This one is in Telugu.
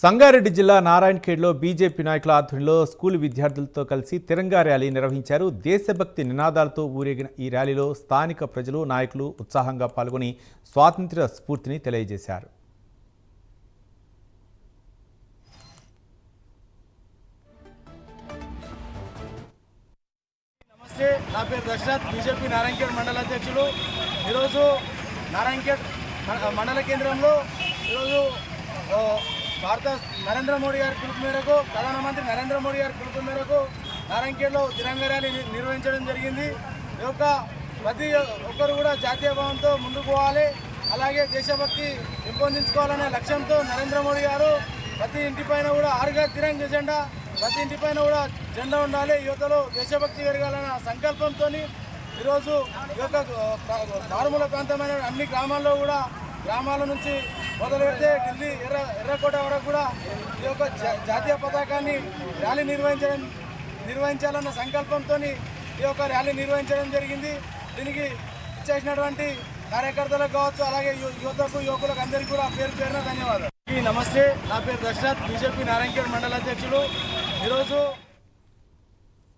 సంగారెడ్డి జిల్లా నారాయణఖేడ్లో బీజేపీ నాయకుల ఆధ్వర్యంలో స్కూల్ విద్యార్థులతో కలిసి తిరంగా ర్యాలీ నిర్వహించారు. దేశభక్తి నినాదాలతో ఊరేగిన ఈ ర్యాలీలో స్థానిక ప్రజలు నాయకులు ఉత్సాహంగా పాల్గొని స్వాతంత్ర్య స్ఫూర్తిని తెలియజేశారు. నమస్తే నా పేరు దశరథ్. బీజేపీ నారాయణఖేడ్ మండల అధ్యక్షులు. ఈరోజు నారాయణఖేడ్ మండల కేంద్రంలో ఈరోజు భారత నరేంద్ర మోడీ గారి పిలుపు మేరకు ప్రధానమంత్రి నరేంద్ర మోడీ గారి పిలుపు మేరకు నారాయణఖేడ్లో తిరంగ ర్యాలీ ని- నిర్వహించడం జరిగింది ఈ యొక్క ప్రతి ఒక్కరు కూడా జాతీయ భావంతో ముందుకు పోవాలి అలాగే దేశభక్తి పెంపొందించుకోవాలనే లక్ష్యంతో నరేంద్ర మోడీ గారు ప్రతి ఇంటి పైన కూడా ఆరుగా తిరంగ జెండా ప్రతి ఇంటి పైన కూడా జెండా ఉండాలి యువతలో దేశభక్తి పెరగాలన్న సంకల్పంతో ఈరోజు ఈ యొక్క మారుమూల ప్రాంతమైన అన్ని గ్రామాల్లో కూడా గ్రామాల నుంచి మొదలు పెడితే ఢిల్లీ ఎర్ర ఎర్రకోట వరకు కూడా ఈ యొక్క జా- జాతీయ పతాకాన్ని ర్యాలీ నిర్వహించడం నిర్వహించాలన్న సంకల్పంతో ఈ యొక్క ర్యాలీ నిర్వహించడం జరిగింది. దీనికి ఇచ్చేసినటువంటి కార్యకర్తలకు కావచ్చు అలాగే యువతకు యువకులకు అందరికీ కూడా పేరు పేరున ధన్యవాదాలు. నమస్తే నా పేరు దశరథ్ బీజేపీ నారాయణఖేడ్ మండల అధ్యక్షులు. ఈరోజు